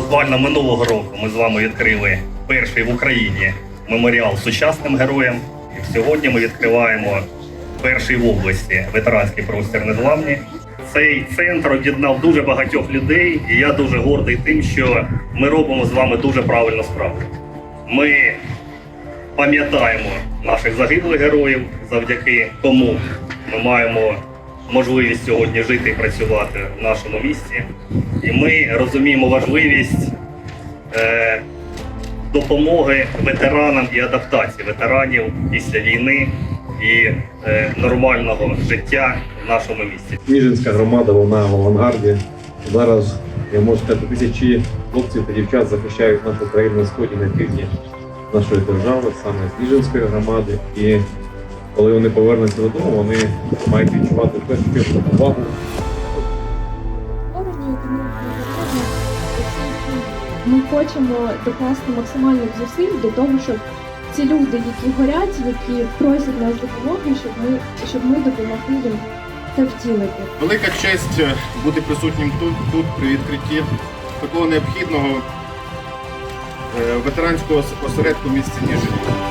буквально минулого року ми з вами відкрили перший в Україні меморіал сучасним героям. І сьогодні ми відкриваємо перший в області ветеранський простір незламні. Цей центр об'єднав дуже багатьох людей, і я дуже гордий тим, що ми робимо з вами дуже правильну справу. Ми пам'ятаємо наших загиблих героїв, завдяки кому ми маємо можливість сьогодні жити і працювати в нашому місті. І ми розуміємо важливість е, допомоги ветеранам і адаптації ветеранів після війни і е, нормального життя в нашому місті. Ніжинська громада, вона в авангарді. Зараз я можу сказати, тисячі хлопців та дівчат захищають нашу країну на сході, на півдні нашої держави, саме з Ніжинської громади. І коли вони повернуться додому, вони мають відчувати першу чергу увагу ми хочемо докласти максимальних зусиль до того, щоб ці люди, які горять, які просять нас допомоги, щоб ми щоб ми допомогли їм це втілити. Велика честь е, бути присутнім тут, тут при відкритті такого необхідного е, ветеранського осередку в місті Ніжині.